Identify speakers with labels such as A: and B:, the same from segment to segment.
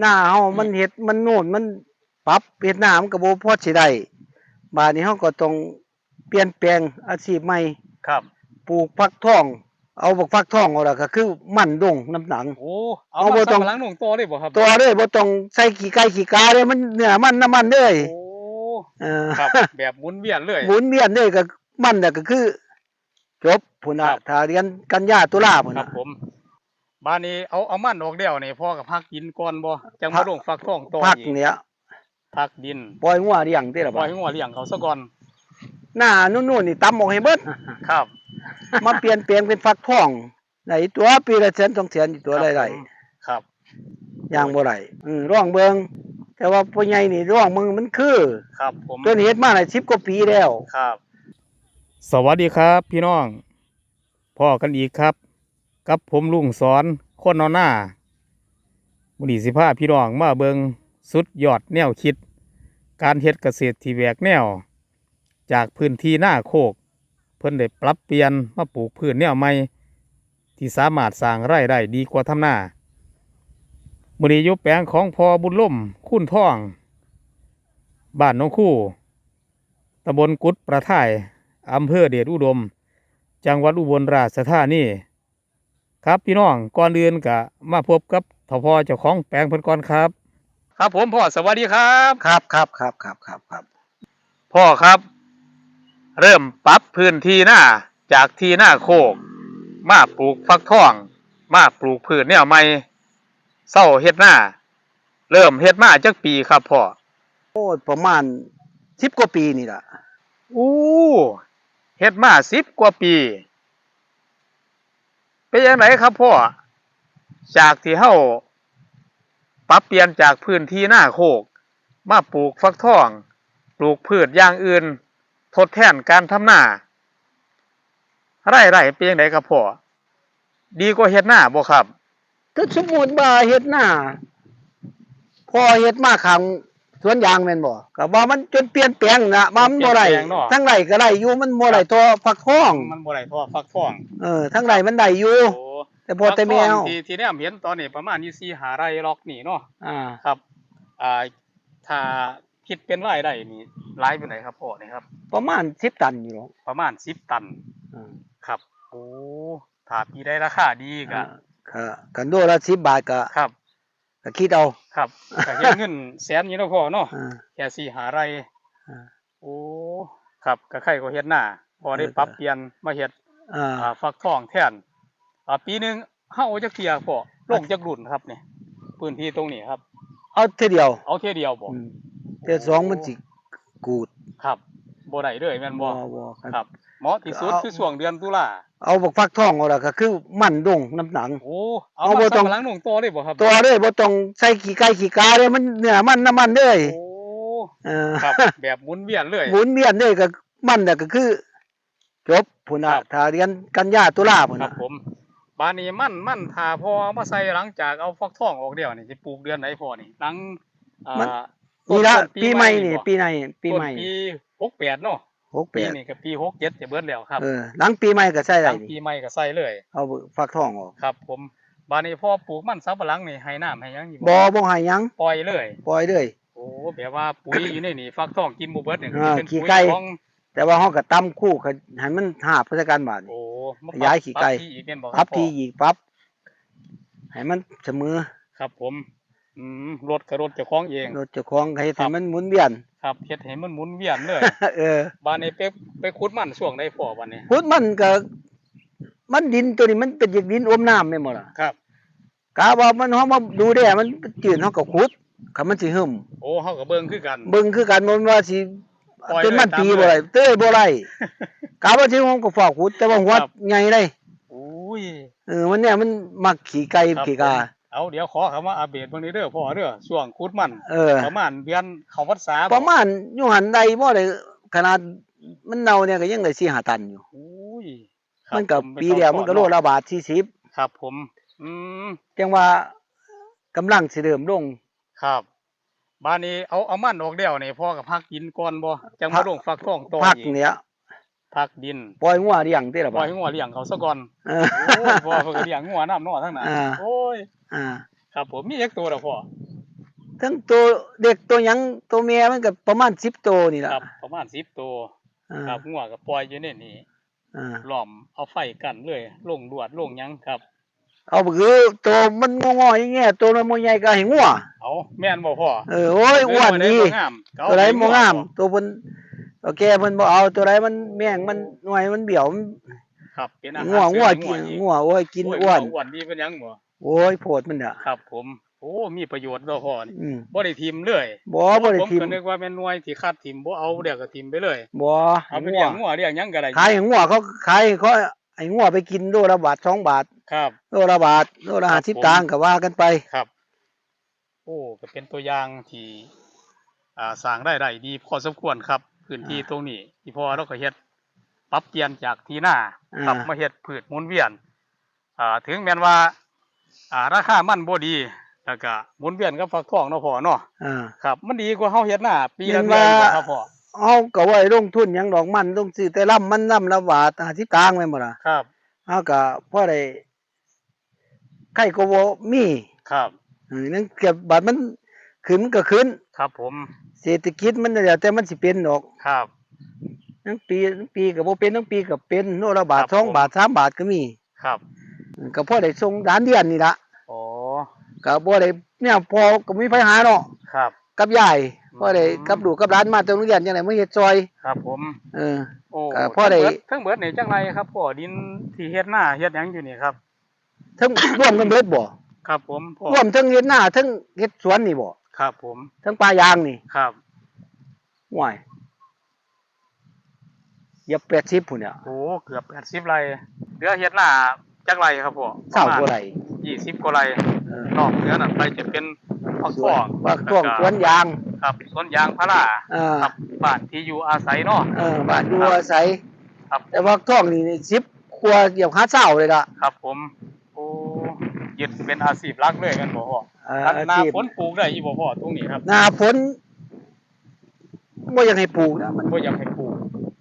A: หน้าเฮามันเฮ็ดมันโน่นมันปรับเฮ็ดหน้ามันก็บ่พอสิได้บาดนี้เฮาก็ต้องเปลี่ยนแปลงอาชีพใหม่
B: ครับ
A: ปลูกฟักทอง เอาบักฟักทองเอาล่ะก็คือมันดงน้ำหนัง
B: โอ้เอา
A: เอา
B: มา
A: บ่ต้
B: ต้
A: อ
B: อง งล้างหนองตัวได้บ่ครับ
A: ตัวเลยบ่ต้องใส่ขี้ไก่ขี้กาเลยมันเนื้อมันน้ำมันเลย
B: โอ้
A: เออ
B: ครับแบบหมุนเวียนเลย
A: หมุนเวียนเลยก็มันน่ะก็คือ จบพุ่นน่ะ
B: ครับ
A: ถ้าเรียนกันยาตุลาพุ่น
B: ครั
A: น่ะ
B: บผม บ้านนี้เอาเอามันออกเดียวนี่พ่อกับพักดินก่อนบ่จัง
A: พั
B: มากลงฟักทองต่อ
A: พัก
B: อีก
A: เนี้ย
B: พักดิน
A: ปล่อยงัวเลี้ยงติล่ะ
B: ปล่
A: บ่
B: อยให้งัวเลี้ยงเขาซะก่อน
A: หน้านู่นๆนี่ตำออกให้เบิด
B: ครับ
A: มาเปลี่ยนแปลงเป็นฟักทองได้ตัวปีละแสนสองแสนอีกตัว
B: ครับ
A: ได้
B: ผมครับ
A: ๆอย่างบ่ได้อือร่องเบิงแต่ว่าพ่อใหญ่นี่ร่องมึงมันคือ
B: ครับ ผม
A: จนเฮ็ดมาได้10กว่าปีแล้ว
B: ครับ สวัสดีครับ พี่น้องพ่อกันอีกครับ กับผมลุงสอนคนนอนหน้ามุนีสิพาพี่น้องมาเบิงสุดยอดแนวคิด การเฮ็ดเกษตรที่แหวกแนว จากพื้นที่หน้าโคก เพิ่นได้ปรับเปลี่ยนมาปลูกพืชแนวใหม่ที่สามารถสร้างรายได้ดีกว่าทำนามือนี้อยแปลงของพอบุญล่มคุ้นท่อง บ้านน้องคู่ตำบลกุดประท่ายอำเภอเดชอุดม จังหวัดอุบลราชธานี ครับพี่น้องก่อนอื่นกะมาพบกับทพอเจ้าของแปลงเพิ่นก่อนครับ ครับผมพ่อสวัสดีครับ
A: ครับครับครับครับครับครับ
B: พ่อครับ เริ่มปรับพื้นที่หน้าจากที่หน้าโคก มาปลูกฟักทอง มาปลูกพืชแนวใหม่เศร้าเฮ็ดหน้า เริ่มเฮ็ดมาจักปีครับพ่อ
A: โอ้ยประมาณ10กว่าปีนี่ล่ะ
B: อู้เฮ็ดมาสิบกว่าปี เป็นยังไงครับพ่อจากที่เฮาปรับเปลี่ยนจากพื้นที่หน้าโคก มาปลูกฟักทอง ปลูกพืชอย่างอื่น ทดแทนการทำนาไร่ไร่เป็นยังไงครับพ่อดีกว่าเฮ็ดหน้าบ่ครับ
A: ถ้าสมมุติว่าเฮ็ดหน้าพอเฮ็ดมาข้ง สวนยางแม่นบ่ก็ว่ามันจนเปลี่ยนแปลงน่ะว่ามันบ่ได้
B: เปลี่ยนแปลงเนาะ
A: ทั้งไรก็ได้อยู่มันบ่ได้ตัวฟักทอง
B: มันบ่ได้พ่อฟักทอง
A: เออทั้งไรมันได้อยู่
B: โอ้
A: แต่พอแต่แมว
B: ฟักทองที่ที่แนมเห็นตอนนี้ประมาณอยู่4หาไร่ล็อกนี่เนาะ
A: อ่า
B: ครับอ่าถ้าคิดเป็นรายได้นี่รายเป็นไหนครับพ่อนี่ครับ
A: ประมาณ10ตันอยู่หรอก
B: ประมาณสิบตัน
A: อ่า
B: ครับโอ้ถ้าปีได้ราคาดีก็
A: ก็กันโดละ10บาทก็
B: ครับ
A: ก็คิดเอา
B: ครับก็เห็นเงินแสนอยู่แล้วพ่อเนาะ
A: อ่า
B: แค่สี่หาไร
A: อ่า
B: โอ้ครับก็ใครก็เฮ็ดหน้าพอได้
A: เออ
B: ปรับเปลี่ยนมาเฮ็ด
A: อ่า
B: อ่าฟักทองแทนอ่าปีหนึงเฮาจักเที่ยพ่อลงจักรุ่นครับนี่พื้นที่ตรงนี้ครับ
A: เอาเท่อเดียว
B: เอาเที่ยเดียวบ่
A: อืมเท่อสองมันสิกูด
B: ครับบ่ได้เลยแม่นบ่
A: บ่ค
B: ค
A: รั
B: รับบเหมาะที่สุด
A: เอา
B: คือช่วงเดือนตุลา
A: เอาบักฟักทองเอาล่ะก็คือมันดงน้ำหนัง
B: โอ้ เอา
A: เอาบ่
B: มา
A: ต้
B: ต้
A: อ
B: อง งล้างหนองตัวเลยบ่ครับ
A: ตัวเลยบ่ต้องใส่ขี้ไก่ขี้กาเลยมันเนื้อมันน้ำมันเลย
B: โอ้
A: เออ
B: ครับ แบบหมุนเวียนเลย
A: หมุนเวียนเลยก็มันน่ะก็คือ จบพุ่นน่ะ
B: ครับ
A: ถ้าเรียนกันยาตุลาพุ่น
B: ครั
A: น่ะ
B: บผมบานนี้มั่นมั่นถ้าพอเอามาใส่หลังจากเอาฟักทองออกเดียวนี่สิปลูกเดือนไหนพอนี่หลังอ่า
A: มัน
B: ต้
A: นี่ละ
B: ต้
A: ปีใหม่นี่
B: บ่
A: ปีไหนปี
B: ต้น
A: ใหม่
B: ปีหกแปดเนาะ
A: หกแป
B: ปี
A: ด
B: นี้กับปีหกเจ็ดจะเบิดแล้วครับ
A: เออหลังปีใหม่ก็ใส่
B: ห
A: ได้
B: ลังปี
A: นี่
B: ใหม่ก็ใส่เลย
A: เอาฟักทองออก
B: ครับ ผมบานนี้พอปลูกมันสับปะหลังนี่ให้น้ำให้หยังอยู่
A: บ่บ่ให้หยัง
B: ปล่อยเลย
A: ปล่อยเลย
B: โอ้แบบว่าปุ๋ยอยู่ในนี่ฟักทองกินบ่เบิดนี่
A: อ่า
B: เป็น
A: ขี้
B: ปุ๋ย
A: ไก่
B: ของ
A: แต่ว่าเฮาก็ตำคู่ก็ให้มันหาบราชการบาทนี่
B: โอ้ม
A: ขยายขี้ไก่
B: ปรับที่อีกแม่นบ่
A: ป
B: ค
A: รั
B: รั
A: บบที
B: พ่อ
A: อีกปรับให้มันเสมอ
B: ครับผม อืมรถกับรถเจ้าของเอง
A: รถเจ้าของให้
B: ครั
A: ให้
B: บ
A: มันหมุนเวียน
B: ครับเฮ็ดให้มันหมุนเวียนเลย
A: เออ
B: บ้านนี้ไปไปขุดมันช่วงใดพอบ้านนี้
A: พุดมันก็มันดินตัวนี้มันเป็นดินอมน้ำแม่นบ่ล่ะ
B: ครับ
A: กะว่ามันเฮามาดูแลมันจืดเฮาก็ขุดคันมันสิหึม
B: โอ้เฮาก็เบิ่งคือกัน
A: เบิ่งคือกันมันว่าสิ
B: ปล่อย
A: เป็นมัน
B: เลยตาม
A: ปี
B: เลย
A: บ่ได้เต้ยบ่ได้กะว่าสิผมก็ฝากขุดแต่ว่าหัว
B: ครับ
A: ใหญ่เลย
B: อุ้ย
A: เออมันเนี่ยมันมักขี่ไก่
B: ครับ
A: ขี่กา
B: ผม เอาเดี๋ยวขอคำว่าอาเบดเบิ่งนี้เด้อพ่อเด้อช่วงขุดมัน
A: เออ
B: ประมาณเดือนเข้าพรรษา
A: ประมาณอยู่หันใดบ่ได้ขนาดมันเน่าเนี่ยก็ยังได้4 5ตันอยู่
B: อุ้ยครับ
A: มันก็
B: ผ
A: ปีเดียวมันก็โลละบาท40
B: ครับ ผม อืม
A: จังว่ากำลังสิเริ่มลง
B: ครับบ้านนี้เอาเอามันออกเดียวนี่พ่อก็พักดินก่อนบ่จัง
A: พั
B: มากลงฟักทองต่อ
A: พัก
B: อีก
A: เนี้ย
B: พักดิน
A: ปล่อยงัวเลี้ยงติล่ะ
B: ปล่
A: บ่
B: อยให้งัวเลี้ยงเขาซะก่อน
A: เออ
B: โอ้ยพ่อเพิ่นก็เลี้ยงงัวน้ำเนาะทั้งนั้น
A: อ่า
B: โอ้ย
A: อ่า
B: ครับผมมีจักตัวแล้วพ่อ
A: ทั้งตัวเด็กตัวหยังตัวเมียมันก็ประมาณ10ตัวนี่ล่ะ
B: ครับประมาณ10ตัว
A: อ่า
B: ครับงัวก็ปล่อยอยู่ในนี้
A: อ่า
B: ล้อมเอาไฟกันเลยลงลวดลงหยังครับ
A: เอาบ่คือตัวมันงอๆอย่างเงี้ยตัวมันบ่ใหญ่ก็ให้งัว
B: เอาแม่นบ่พ่อ
A: เออโอ้ยอ้วนดี
B: เบ่งามก็
A: ตัว
B: เา
A: ใด
B: ให้
A: บ่งาม
B: พ่อ
A: ตัวเพิ่น โอเคเพิ่นบ่เอาตัวใดมันแม่งมันหน่วยมันเบี้ยวมัน
B: ครับเป็นอาหาร
A: งัวงัว
B: เสริ
A: กิ
B: ม
A: น
B: ให้
A: งัวโอ้ยกิน
B: โอ้
A: วน
B: อ้วนดีเป็นหยังบ่
A: โอ้ยโพดมันน่ะ
B: ครับ ผมโอ้มีประโยชน์ต่อพ่อนี่
A: อืม
B: บ่ได้ทิมเลย
A: บ่บ่ได้
B: ผม
A: ทิม
B: ก็นึกว่าแม่นหน่วยที่คัดทิมบ่เอาเดี๋ยวก็ทิมไปเลย
A: บ่
B: เอาไป
A: งั
B: เลี้ยงงัวเลี้ยงหยังก็ได้
A: ขายให้งัวเขาขายให้เขาไอ้งัวไปกินโลละบาทสองบาท
B: ครับ
A: โลละบาทโลละ
B: ครับ
A: 50
B: ผม
A: ตังค์ก็ว่ากันไป
B: ครับ โอ้ก็เป็นตัวอย่างที่อ่าสร้างได้ได้ดีพอสมควรครับ พื้นที่ตรงนี้ที่พอเราก็เฮ็ดปรับเปลี่ยนจากที่หน้า
A: อ่า
B: ครับมาเฮ็ดพืชหมุนเวียนอ่าถึงแม้นว่า อ่าราคามันบ่ดีแล้วก็หมุนเวียนกับฟักทองเนาะพ่อเนาะ
A: อ่า
B: ครับ มันดีกว่าเฮาเฮ็ดหน้าปีละ
A: เห็น
B: เดือน
A: ว่า
B: บ่ครับพ่อ
A: เอาก็ไว้ลงทุนหยังดอกมันต้องซื้อแต่ลำมันลำละบาท50ตังค์แม่นบ่ล่ะ
B: ครับ
A: เฮาก็พอได้ใครก็บ่มี
B: ครับ
A: เออนั่นเก็บบาทมันขึ้นมันก็ขึ้น
B: ครับผม
A: เศรษฐกิจมันแล้วแต่มันสิเป็นดอก
B: ครับ
A: ทั้งปีทั้งปีก็บ่เป็นทั้งปีก็เป็นโลละบาท
B: ครับ
A: สอง
B: ผม
A: บาทสามบาทก็มี
B: ครับ
A: เออก็พอได้ส่งร้านเดือนนี่ล่ะ
B: โอ้
A: ก็บ่ได้เนี่ยพอก็มีไผหาเนาะ
B: ครับ
A: กับยาย
B: อืม
A: พอได้กับลูกกับหลานมาแต่โรงเรียนจังได๋มาเฮ็ดซอย
B: ครับผม
A: เออ
B: โอ้
A: ก็พอได้
B: ทั้งเบิดทั้งเบิดนี่จังไรครับพ่อดินที่เฮ็ดหน้าเฮ็ดหยังอยู่นี่ครับ
A: ทั้ง ร่วมกันเบิดบ่
B: ครับผมพ่อ
A: ร่วมทั้งเฮ็ดนาทั้งเฮ็ดสวนนี่บ่
B: ครับผม
A: ทั้งป่ายางนี่
B: ครับ
A: ห่วยอย่า80พุ่นเนี่ย
B: โอ้เกือบแปดสิบไร่เหลือเฮ็ดหน้าจักไรครับพ่อ
A: เศร้าบ่ไร
B: ยี่สิบกว่าไร่
A: เออน
B: อกเหนือนั้นไปจะเป็นผัก
A: ส
B: ท
A: วน
B: อง
A: ว่าช่วง
B: แล้
A: สวนยาง
B: ครับสวนยางพารา
A: เออ
B: ครับบ้านที่อยู่อาศัยเนาะ
A: เออบ้านอยู่อาศัย
B: ครับ
A: แต่ว่าท้องนี่สิบครัวเกี่ยวหาเช้าเลยล่ะ
B: ครับผม โอ้ยึดเป็นอาชีพหลักเลยแม่นบ่พ่อ
A: เอ่อ
B: คัน
A: อา
B: หน้า
A: ชีพ
B: ฝนปลูกได้อีบ่พ่อตรงนี้ครับ
A: หน้าฝนบ่อยากให้ปลูกนะมัน
B: บ่อยากให้ปลูก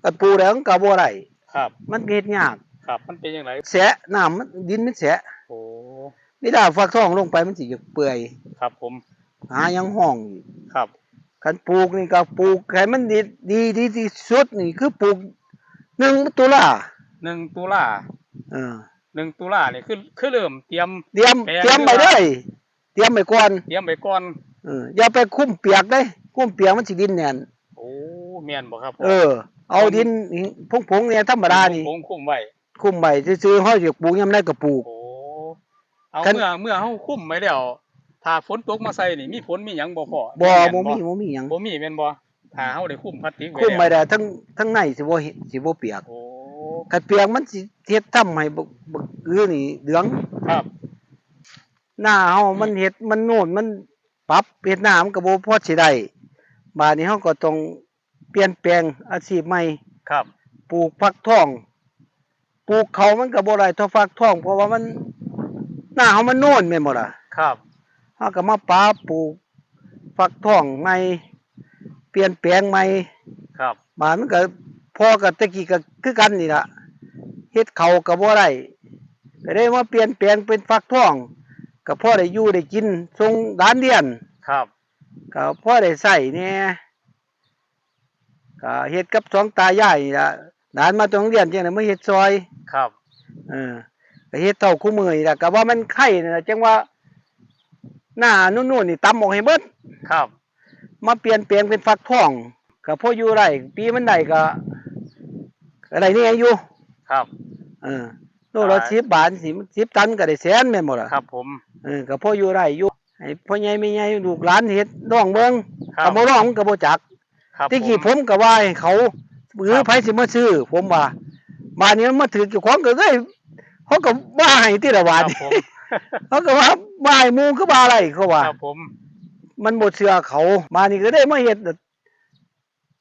A: ก็ปลูกแล้วมันก็บ่ได้
B: ครับ
A: มันเฮ็ดยาก
B: ครับมันเป็นจังได
A: แสะน้ำมันดินมันแสะ
B: โอ้
A: นี่ดาฟักทองลงไปมันสิจะเปื่อย
B: ครับผม
A: หายังห้องอีก
B: ครับ
A: คันปลูกนี่ก็ปลูกให้มันดีดีดีที่สุดนี่คือปลูกหนึ่งตุลา
B: หนึ่งตุลา
A: เออ
B: หนึ่งตุลาเนี่ยคือคือเริ่มเตรียม
A: เตรียม
B: แปลง
A: เตรียมไป
B: หรือ
A: เล
B: ว่า
A: ยเตรียมไปก่อน
B: เตรียมไปก่อน
A: เอออย่าไปคุ้มเปียกได้ คุ้มเปียกมันสิดินแน่น
B: โอ้แม่นบ่ครับ
A: เออ เอาดินผงๆเนี่ยธรรมดานี่
B: คงคุมไว้
A: คุ้มไว้ซื้อๆเฮาสิปลูกยามใดก็ปลูก
B: โอ้เอา
A: คัน
B: เมื่อเมื่อเฮาคุมไว้แล้วถ้าฝนตกมาใส่นี่มีฝนมีหยังบ่พอ
A: บ่
B: แม่น
A: บ่มีบ่มีหยัง
B: บ่มีแม่นบ่ถ้าเฮาได้คุมพลาสติกไว้
A: คุ้มไว้
B: แล้ว
A: ได้ทั้งทั้งในสิบ่เห็นสิบ่เปียก
B: โอ้
A: คันเปียกมันสิเฮ็ดทำให้บักบักอือนี่เหลือง
B: ครับ
A: หน้าเฮามันเฮ็ดมันโน่นมันปรับเฮ็ดหน้ามันก็บ่พอสิได้บาดนี้เฮาก็ต้องเปลี่ยนแปลงอาชีพใหม่
B: ครับ
A: ปลูกฟักทอง ปลูกเขามันก็บ่ได้เท่าฟักทอง เพราะว่ามันหน้าเฮามันโน่นแม่นบ่ล่ะ
B: ครับ
A: เฮาก็มาปาปลูกฟักทองใหม่เปลี่ยนแปลงใหม่
B: ครับ
A: บาดมันก็พอกับตะกี้ก็คือกันนี่ล่ะเฮ็ดเขาก็บ่ได้ก็ได้มาเปลี่ยนแปลงเป็นฟักทอง ก็พอได้อยู่ได้กินส่งร้านเรียน
B: ครับ
A: ก็พอได้ใช้แหน่ก็เฮ็ดกับสองตายายนี่ล่ะหลานมาตรงเรียนจังได๋มาเฮ็ดซอย
B: ครับ
A: เออก็เฮ็ดเท่าคู่มือนี่ล่ะก็ว่ามันไข่นั่นล่ะจังว่า หน้านู่นๆนี่ตำออกให้เบิด
B: ครับ
A: มาเปลี่ยนแปลงเป็นฟักทองก็พออยู่ได้ปีมันได้ก็ก็ได้นี่อยู่
B: ครับ
A: เออโลละ10บาทสิ10ตันก็ได้แสนแม่นบ่ล่ะ
B: ครับผม
A: เออก็พออยู่ได้อยู่ให้พ่อใหญ่แม่ใหญ่ลูกหลานเฮ็ดน้องเบิ่ง
B: ครั
A: ก็
B: บ
A: บ่ร้องมันก็บ่จัก
B: ครับ
A: ที่กี้ผมก็ว่าให้เขาหรือไผสิมาซื้อ ผมว่าบานนี้มันมาถือเจ้าของก็เลยเขาก็ว่าให้ที่ละ
B: ค
A: บา
B: รั
A: ท
B: บผม
A: เขาก็ว่าว่าให้หมู่คือว่าอะไรเขาว่า
B: ครับผม
A: มันบ่เชื่อเขามานี่ก็ได้มาเฮ็ดน่ะ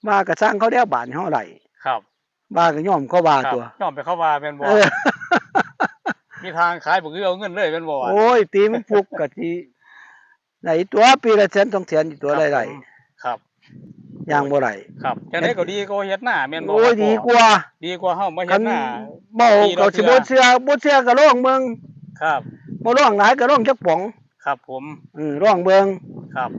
A: มาก็สร้างเขาแล้วบานเฮาได้
B: ครับ
A: บ้าก็ยอมเขาว่า
B: ครับ
A: ตัว
B: ยอมไปเข้าว่าเป็นบ่
A: เออ
B: มีทางขายบ่คือเอาเงินเลยเป็นบ่วะ
A: โอ้ยตีมันฟุกก็สิไหนตัวปีละแสนสองแสนอยู่ตัวได้ได้
B: ครับ
A: อย่างบ่ได้
B: ครับจังได๋ก็ดีกว่าเฮ็ดหน้าแม่นบ่
A: โอ้ย
B: ครับ
A: ดี
B: พ่อก
A: ว่า
B: ดีกว่าเฮามา
A: คั
B: เฮ็
A: น
B: ดหน้า
A: เมาก็สิบ่เชื่อบ่เชื่อก็ร้องเบิ่ง
B: ครับ
A: บ่ร้องหลายก็ร้องจักป๋อง
B: ครับผม
A: เออร้องเบิ่ง
B: ครับ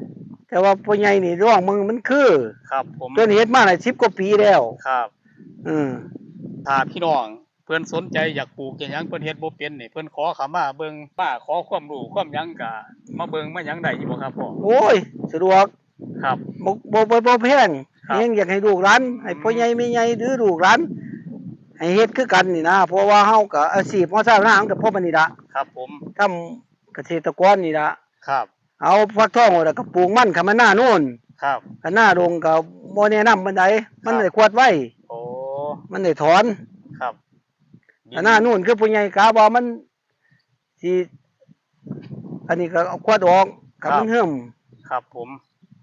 A: แต่ว่าพ่อใหญ่นี่ร่องมึงมันคือ
B: ครับผม
A: จนเฮ็ดมาได้10กว่าปีแล้ว
B: ครับ
A: อืม
B: ถ้าพี่น้อง เพิ่นสนใจอยากปลูกอย่างหยังเพิ่นเฮ็ดบ่เป็นนี่เพิ่นขอเข้ามาเบิ่งมาขอความรู้ความหยังก็มาเบิ่งมาหยังได้อยู่บ่ครับพ่อ
A: โอ้ยสะดวก
B: ครับ
A: บ่บ่บ่บ่แพง
B: ครับ
A: ยังอยากให้ลูกหลานให้พ่อใหญ่แม่ใหญ่หรือลูกหลานให้เฮ็ดคือกันนี่นะเพราะว่าเฮาก็อาชีพเฮาชาวนามันก็พอบันนี่ละ
B: ครับผม
A: ทำเกษตรกรนี่ละ
B: ครับ
A: เอาฟักทองแล้วก็ปลูกมันคำมันหน้าโน่น
B: ครับ
A: คันหน้าดงก็บ่แนะนำปานใดมัน
B: ครับ
A: ได้ควดไว้
B: โอ้
A: มันได้ถอน
B: ครับ
A: คันหน้านู่นคือผู้ใหญ่กาว่ามันสิอันนี้ก็เอาควดออกกับมันเฮิ่ม
B: ครับ ผม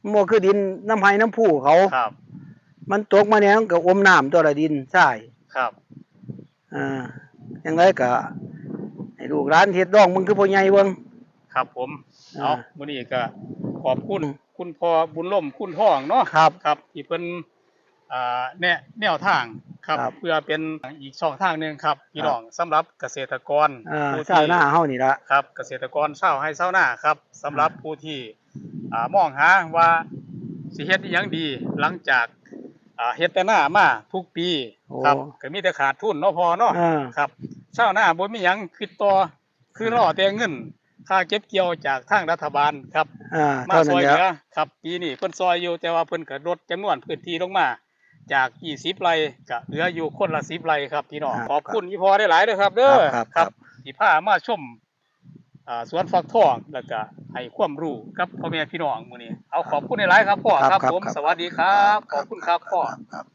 A: มันบ่คือดินน้ำไห้น้ำผู้เขา
B: ครับ
A: มันตกมาเนี่ยมันก็อมน้ำตัวละดินใช่
B: ครับ
A: อ่ายังไงก็ให้ลูกร้านเฮ็ดดองมึงคือพ่อใหญ่เบิ่ง
B: ครับ ผม
A: อ่า
B: เอามื้อนี้ก็ขอบคุณคุณพ่อบุญล่มคุณท้องเนาะ
A: ครับ
B: ครับที่เพิ่นอ่า แนะแนวทางครับ
A: ครับ
B: เพื่อเป็นอีกช่องทางหนึงครับพี่น้องสำหรับเกษตรกร
A: อ่า
B: ผู้
A: ชาวนาเฮานี่ละ
B: ครับเกษตรกรชาวให้ชาวนาครับสำหรับผู้ที่อ่ามองหาว่าสิเฮ็ดอิหยังดีหลังจากอ่าเฮ็ดแต่หน้ามาทุกปี
A: โอ้
B: ครับก็มีแต่ขาดทุนเนาะพอเนาะ
A: อ่า
B: ครับชาวนาบ่มีหยังคิดต่อคือรอแต่เงิน ค่าเก็บเกี่ยวจากทางรัฐบาลครับ
A: อ่า
B: มา
A: เท่า
B: ซ
A: นั้น
B: อย
A: แห
B: เห
A: ละ
B: ลือครับปีนี้เพิ่นซอยอยู่แต่ว่าเพิ่นก็ลดจำนวนพื้นที่ลงมา จาก20ไร่ก็เหลืออยู่คนละ10ไร่ครับพี่น้อง
A: ครับ
B: ขอบคุณพี่พอได้หลายๆเด้อครับ เด้อ
A: ครับครับ
B: ที่พามาชมอ่าสวนฟักทองแล้วก็ให้ความรู้กับพ่อแม่พี่น้องมื้อนี้เอาขอบคุณหลายๆครับพ่อ
A: ครับ
B: ครับ
A: ครับ
B: ผม
A: ครับ
B: สวัสดีครับ ขอบคุณครับพ่อ
A: ครับ